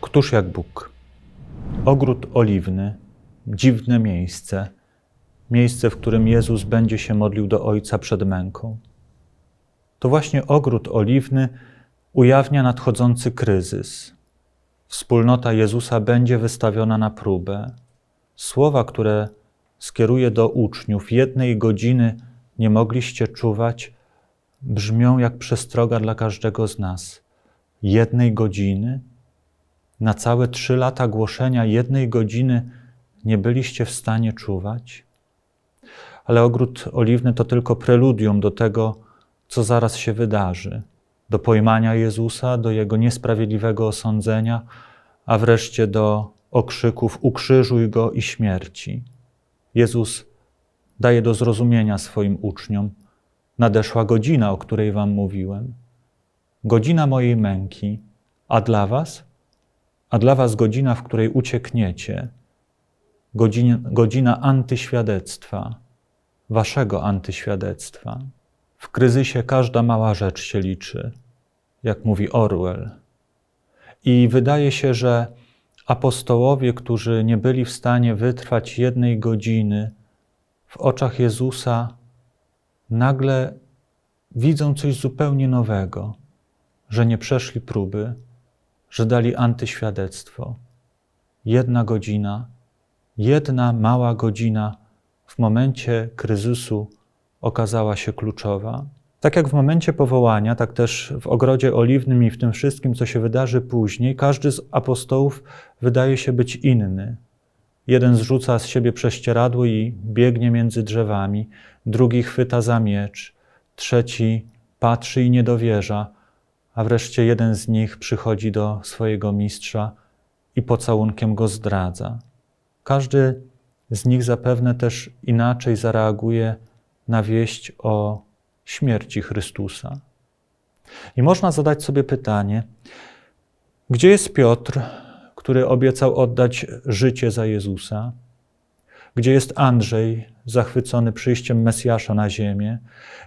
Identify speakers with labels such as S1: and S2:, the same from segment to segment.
S1: Któż jak Bóg? Ogród oliwny, dziwne miejsce, miejsce, w którym Jezus będzie się modlił do Ojca przed męką. To właśnie ogród oliwny ujawnia nadchodzący kryzys. Wspólnota Jezusa będzie wystawiona na próbę. Słowa, które skieruje do uczniów, jednej godziny nie mogliście czuwać, brzmią jak przestroga dla każdego z nas. Jednej godziny? Na całe trzy lata głoszenia jednej godziny nie byliście w stanie czuwać? Ale ogród oliwny to tylko preludium do tego, co zaraz się wydarzy do pojmania Jezusa, do jego niesprawiedliwego osądzenia, a wreszcie do okrzyków: Ukrzyżuj go i śmierci. Jezus daje do zrozumienia swoim uczniom: Nadeszła godzina, o której Wam mówiłem. Godzina mojej męki, a dla Was? A dla Was godzina, w której uciekniecie. Godzina, godzina antyświadectwa, Waszego antyświadectwa. W kryzysie każda mała rzecz się liczy, jak mówi Orwell. I wydaje się, że apostołowie, którzy nie byli w stanie wytrwać jednej godziny w oczach Jezusa, nagle widzą coś zupełnie nowego, że nie przeszli próby, że dali antyświadectwo. Jedna godzina, jedna mała godzina w momencie kryzysu okazała się kluczowa. Tak jak w momencie powołania, tak też w ogrodzie oliwnym i w tym wszystkim, co się wydarzy później, każdy z apostołów wydaje się być inny. Jeden zrzuca z siebie prześcieradło i biegnie między drzewami, drugi chwyta za miecz, trzeci patrzy i nie dowierza, a wreszcie jeden z nich przychodzi do swojego mistrza i pocałunkiem go zdradza. Każdy z nich zapewne też inaczej zareaguje na wieść o śmierci Chrystusa. I można zadać sobie pytanie, gdzie jest Piotr, który obiecał oddać życie za Jezusa? Gdzie jest Andrzej, zachwycony przyjściem Mesjasza na ziemię?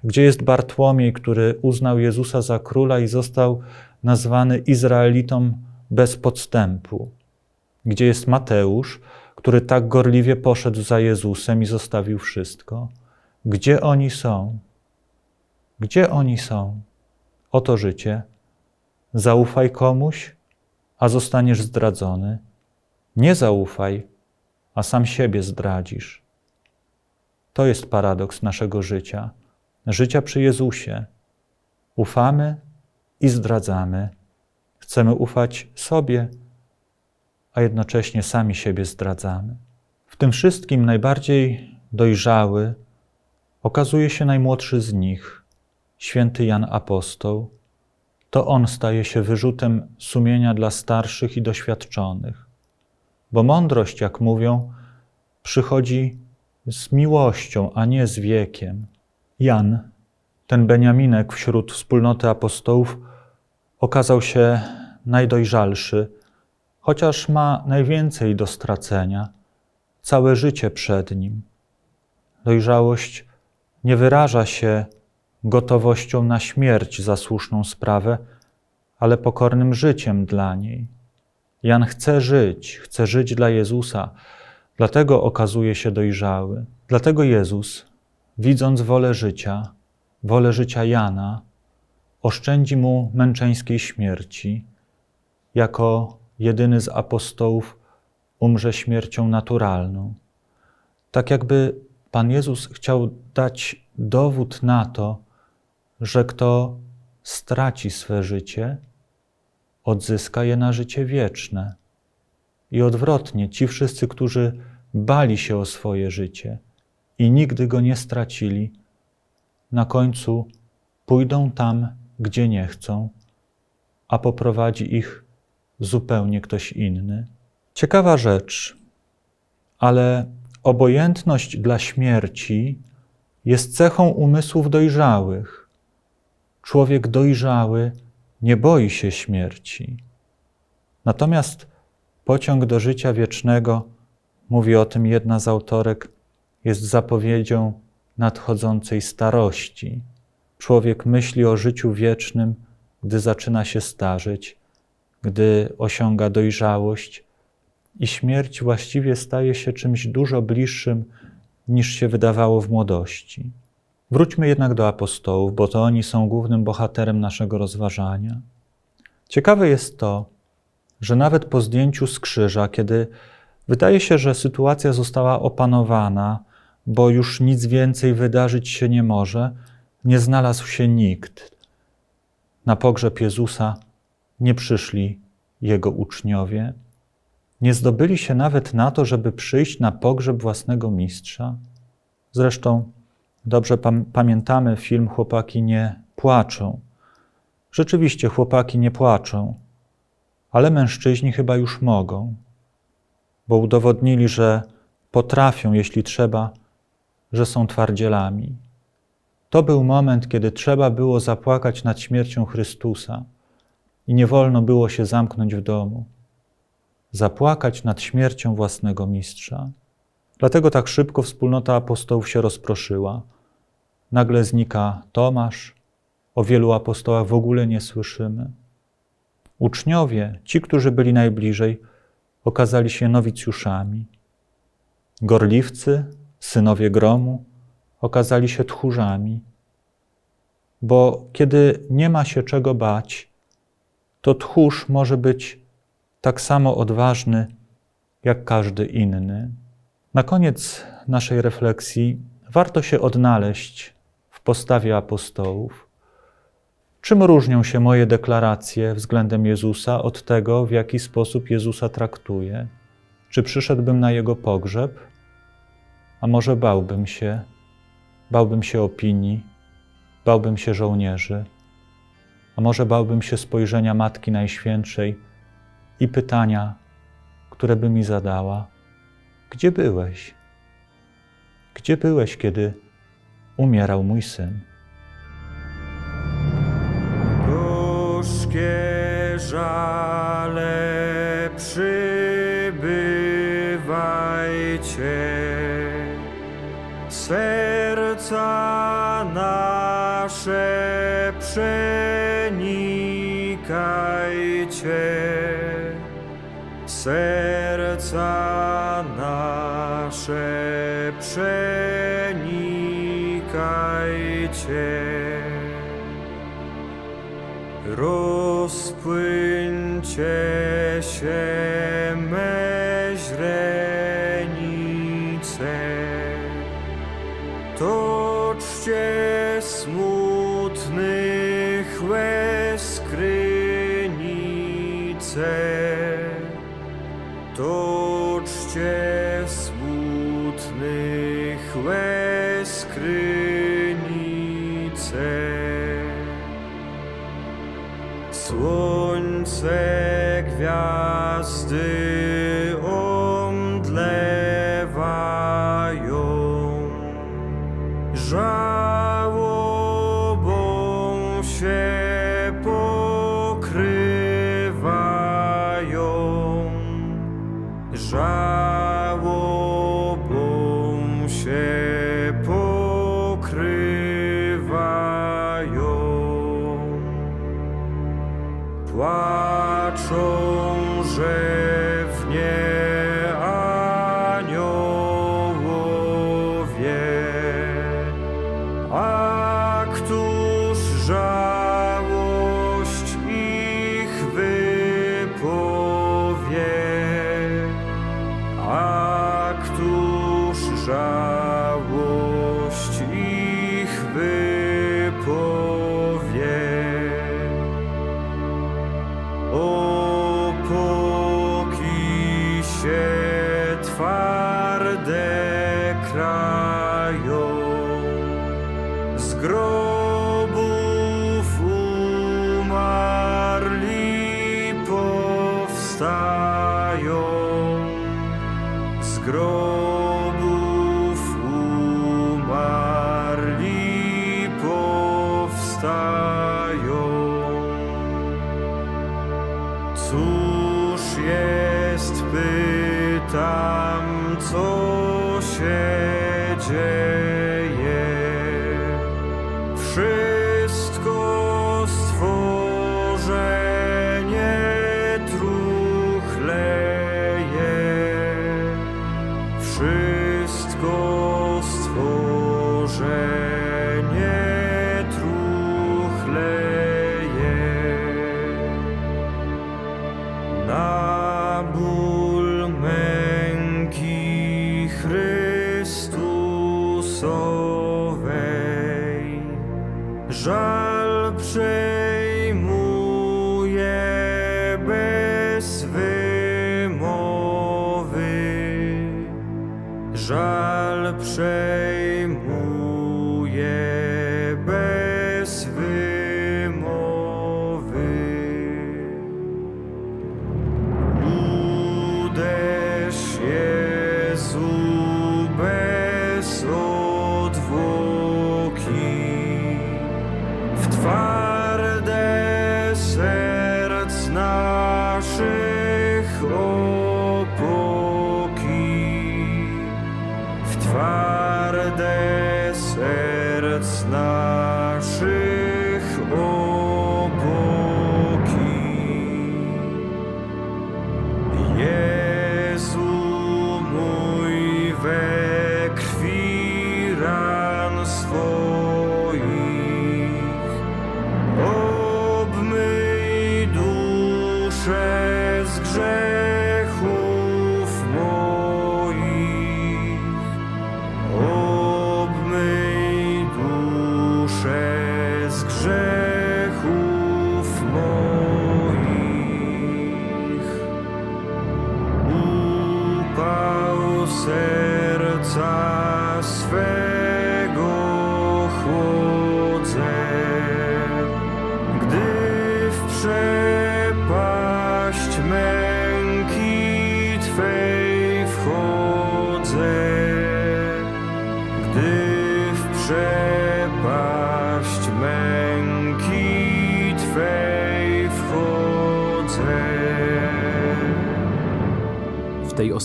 S1: Gdzie jest Bartłomiej, który uznał Jezusa za króla i został nazwany Izraelitą bez podstępu? Gdzie jest Mateusz, który tak gorliwie poszedł za Jezusem i zostawił wszystko? Gdzie oni są? Gdzie oni są? Oto życie. Zaufaj komuś, a zostaniesz zdradzony. Nie zaufaj, a sam siebie zdradzisz. To jest paradoks naszego życia, życia przy Jezusie. Ufamy i zdradzamy. Chcemy ufać sobie, a jednocześnie sami siebie zdradzamy. W tym wszystkim najbardziej dojrzały okazuje się najmłodszy z nich, święty Jan Apostoł. To on staje się wyrzutem sumienia dla starszych i doświadczonych. Bo mądrość, jak mówią, przychodzi z miłością, a nie z wiekiem. Jan, ten Beniaminek wśród wspólnoty apostołów, okazał się najdojrzalszy, chociaż ma najwięcej do stracenia, całe życie przed nim. Dojrzałość nie wyraża się gotowością na śmierć za słuszną sprawę, ale pokornym życiem dla niej. Jan chce żyć, chce żyć dla Jezusa, dlatego okazuje się dojrzały. Dlatego Jezus, widząc wolę życia, wolę życia Jana, oszczędzi mu męczeńskiej śmierci. Jako jedyny z apostołów umrze śmiercią naturalną. Tak jakby Pan Jezus chciał dać dowód na to, że kto straci swe życie, odzyska je na życie wieczne. I odwrotnie, ci wszyscy, którzy bali się o swoje życie i nigdy go nie stracili, na końcu pójdą tam, gdzie nie chcą, a poprowadzi ich zupełnie ktoś inny. Ciekawa rzecz, ale obojętność dla śmierci jest cechą umysłów dojrzałych. Człowiek dojrzały nie boi się śmierci. Natomiast pociąg do życia wiecznego, mówi o tym jedna z autorek, jest zapowiedzią nadchodzącej starości. Człowiek myśli o życiu wiecznym, gdy zaczyna się starzeć, gdy osiąga dojrzałość, i śmierć właściwie staje się czymś dużo bliższym niż się wydawało w młodości. Wróćmy jednak do apostołów, bo to oni są głównym bohaterem naszego rozważania. Ciekawe jest to, że nawet po zdjęciu z krzyża, kiedy wydaje się, że sytuacja została opanowana, bo już nic więcej wydarzyć się nie może, nie znalazł się nikt. Na pogrzeb Jezusa nie przyszli jego uczniowie, nie zdobyli się nawet na to, żeby przyjść na pogrzeb własnego mistrza. Zresztą dobrze pam pamiętamy film Chłopaki nie płaczą. Rzeczywiście chłopaki nie płaczą, ale mężczyźni chyba już mogą, bo udowodnili, że potrafią, jeśli trzeba, że są twardzielami. To był moment, kiedy trzeba było zapłakać nad śmiercią Chrystusa i nie wolno było się zamknąć w domu, zapłakać nad śmiercią własnego mistrza. Dlatego tak szybko wspólnota apostołów się rozproszyła. Nagle znika Tomasz, o wielu apostołach w ogóle nie słyszymy. Uczniowie, ci, którzy byli najbliżej, okazali się nowicjuszami. Gorliwcy, synowie gromu, okazali się tchórzami. Bo kiedy nie ma się czego bać, to tchórz może być tak samo odważny jak każdy inny. Na koniec naszej refleksji warto się odnaleźć postawie apostołów. Czym różnią się moje deklaracje względem Jezusa od tego, w jaki sposób Jezusa traktuję? Czy przyszedłbym na Jego pogrzeb? A może bałbym się, bałbym się opinii, bałbym się żołnierzy, a może bałbym się spojrzenia Matki Najświętszej i pytania, które by mi zadała: Gdzie byłeś? Gdzie byłeś, kiedy umierał mój syn?
S2: Żale przybywajcie, serca nasze przenikajcie, serca nasze przenikajcie. Rozpłyńcie się me źrenice, toczcie smutnych łez krynice, toczcie a pytam, co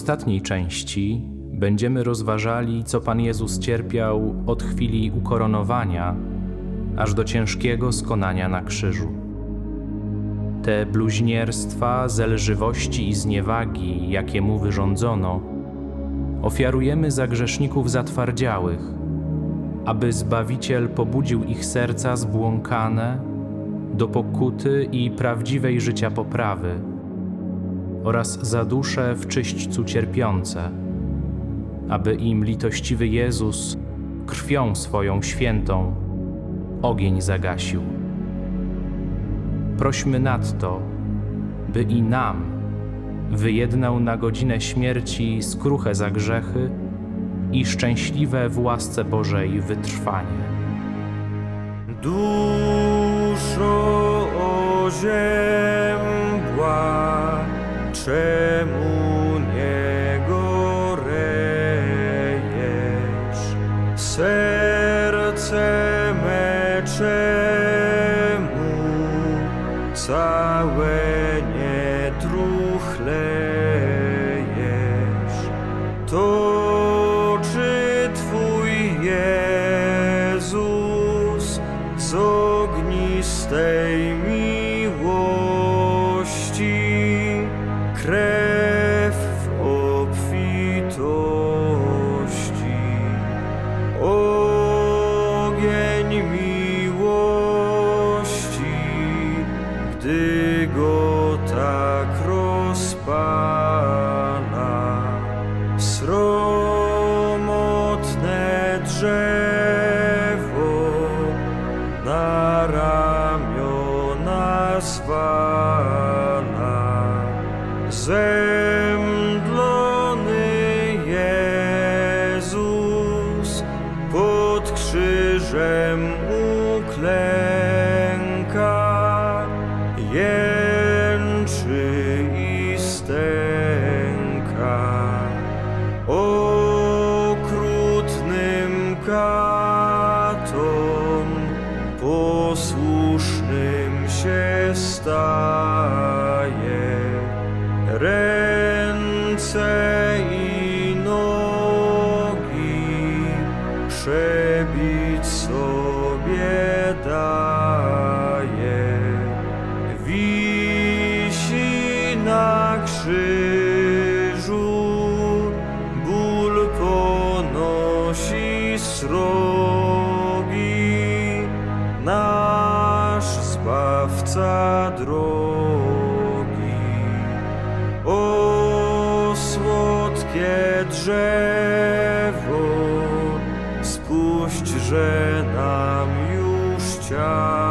S3: ostatniej części będziemy rozważali, co Pan Jezus cierpiał od chwili ukoronowania aż do ciężkiego skonania na krzyżu. Te bluźnierstwa, zelżywości i zniewagi, jakie mu wyrządzono, ofiarujemy za grzeszników zatwardziałych, aby Zbawiciel pobudził ich serca zbłąkane do pokuty i prawdziwej życia poprawy oraz za dusze w czyśćcu cierpiące, aby im litościwy Jezus krwią swoją świętą ogień zagasił. Prośmy nadto, by i nam wyjednał na godzinę śmierci skruchę za grzechy i szczęśliwe w łasce Bożej wytrwanie.
S2: Duszo oziębła, czemu nie gorejesz? Serce me czemu całe j'aime mon. Władca drogi. O słodkie drzewo, spuść, że nam już ciało,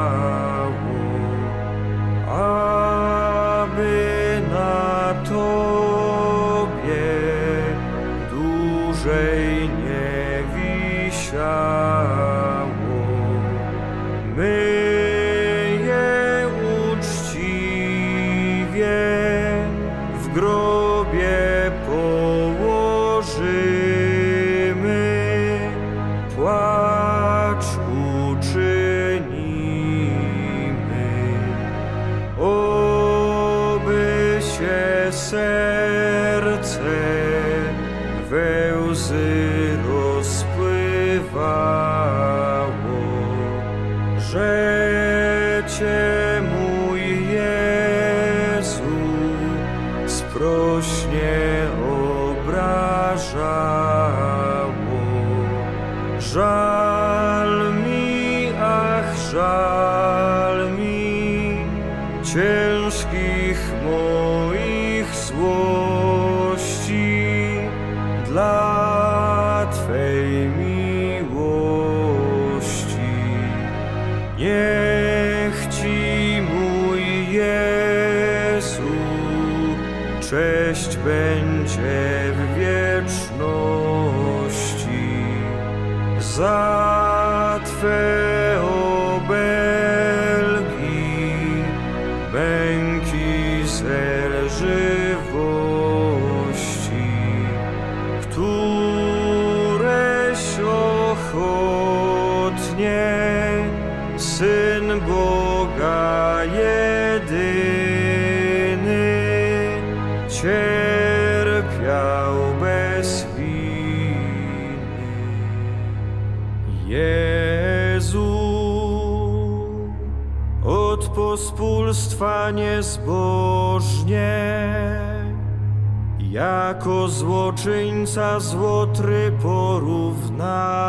S2: zelżywości, któreś ochotnie Syn Boga jedyny cierpiał bez winy. Jezu, od pospólstwa niezbożnie, jako złoczyńca złotry porównany.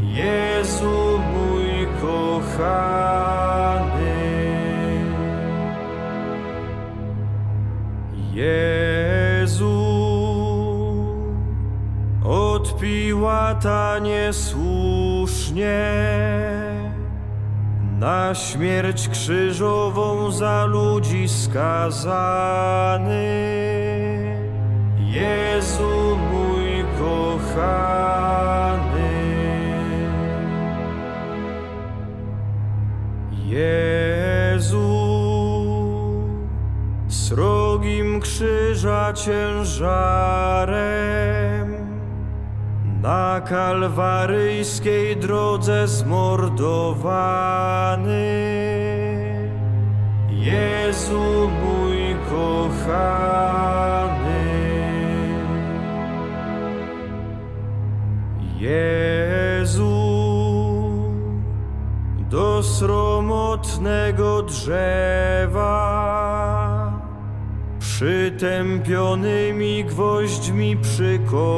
S2: Jezu mój kochany, Jezu, od Piłata niesłusznie na śmierć krzyżową za ludzi skazany. Jezu mój kochany, Jezu, srogim krzyża ciężarem na kalwaryjskiej drodze zmordowany. Jezu mój kochany, Jezu, do sromotnego drzewa przytępionymi gwoźdźmi przykowany.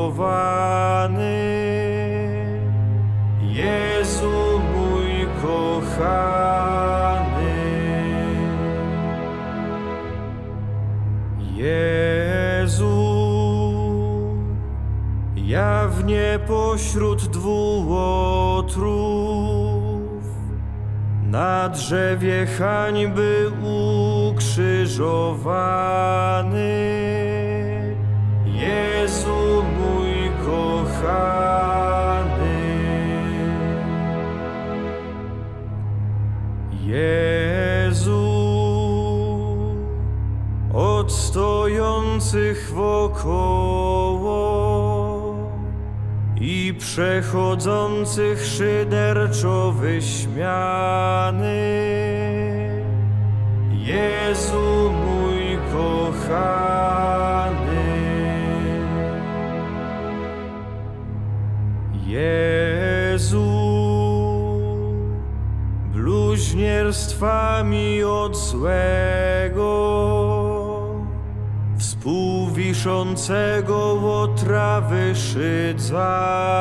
S2: Jezu mój kochany, Jezu, jawnie pośród dwóch łotrów na drzewie hańby ukrzyżowany. Jezu mój kochany, Jezu, od stojących wokoło i przechodzących szyderczo wyśmiany. Jezu bluźnierstwami od złego, współwiszącego łotrawy szydzany.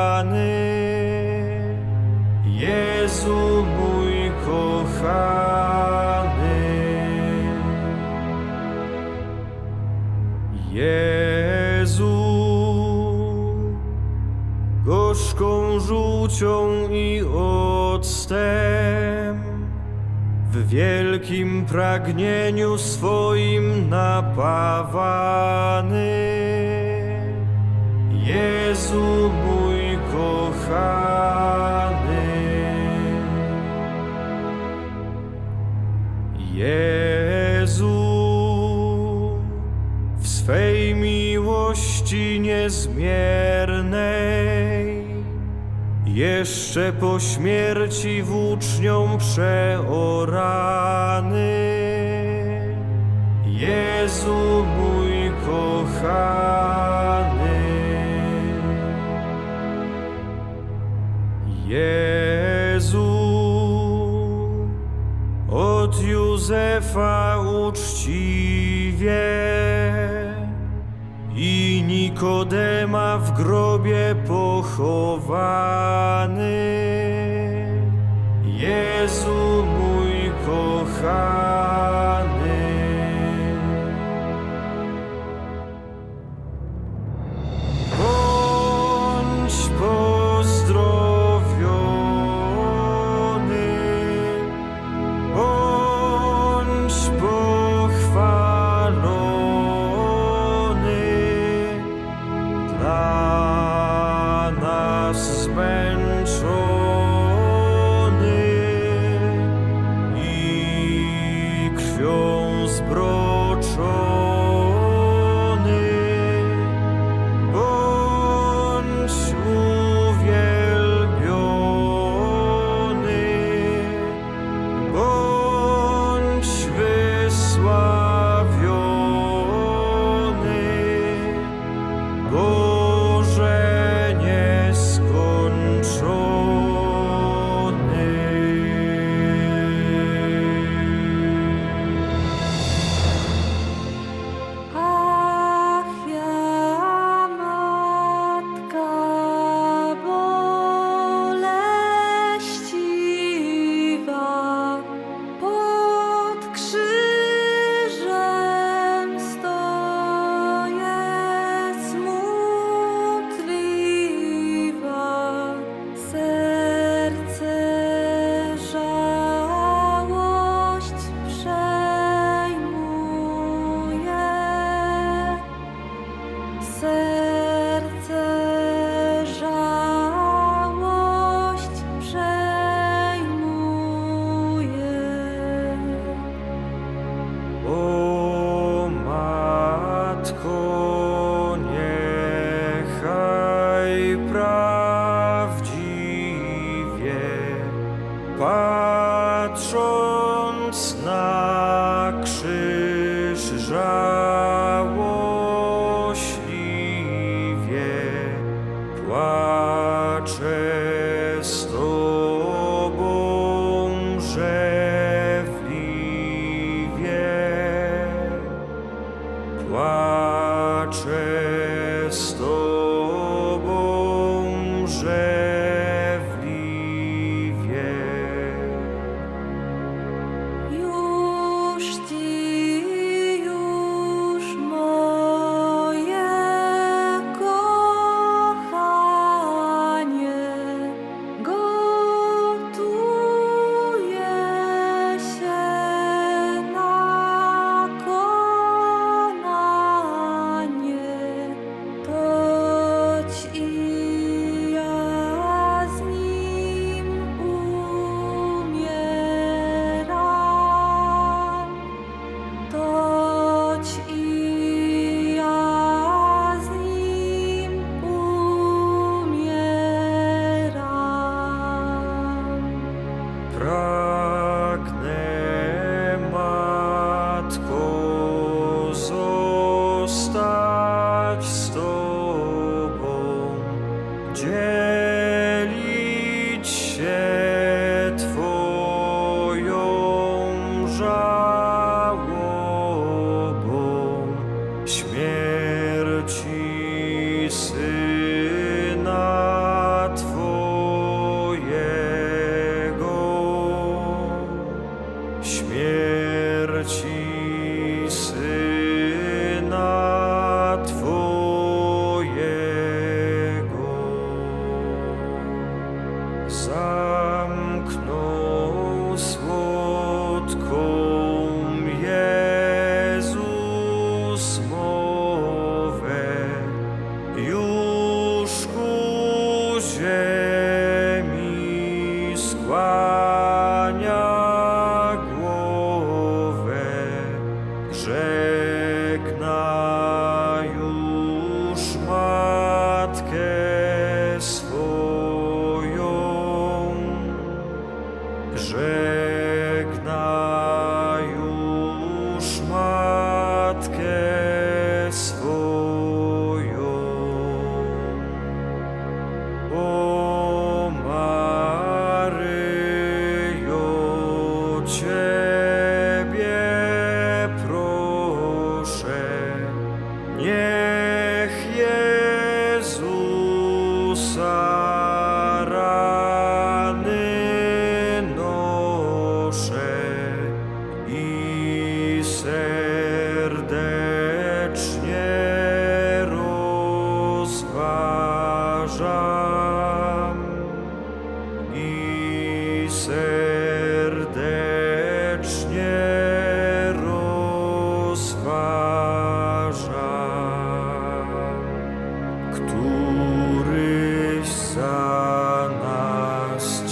S2: Jezu mój kochany, Jezu gorzką żółcią i odstępem wielkim pragnieniu swoim napawany. Jezu mój kochany. Jezu, w swej miłości niezmiernej. Jeszcze po śmierci włócznią przeorany. Jezu mój kochany. Jezu, od Józefa uczciwie. Nikodema w grobie pochowany. Jezu mój kochany.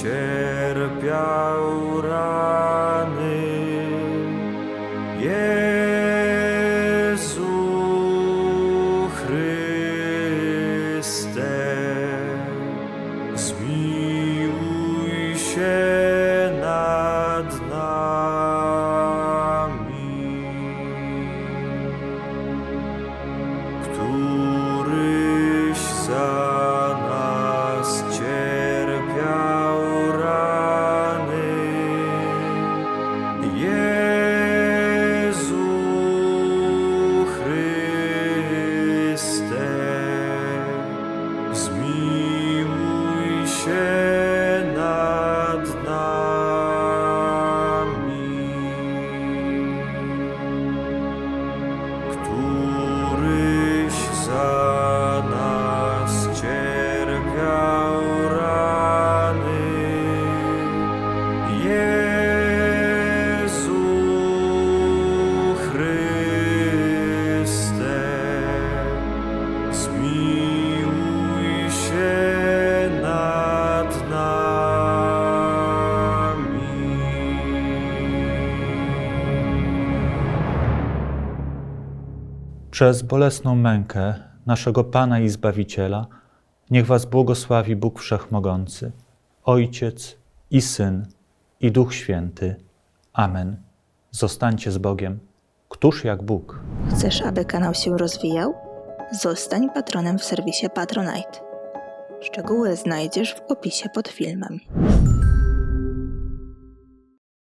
S2: Cierpiał rany.
S1: Przez bolesną mękę naszego Pana i Zbawiciela, niech Was błogosławi Bóg Wszechmogący, Ojciec i Syn i Duch Święty. Amen. Zostańcie z Bogiem. Któż jak Bóg?
S4: Chcesz, aby kanał się rozwijał? Zostań patronem w serwisie Patronite. Szczegóły znajdziesz w opisie pod filmem.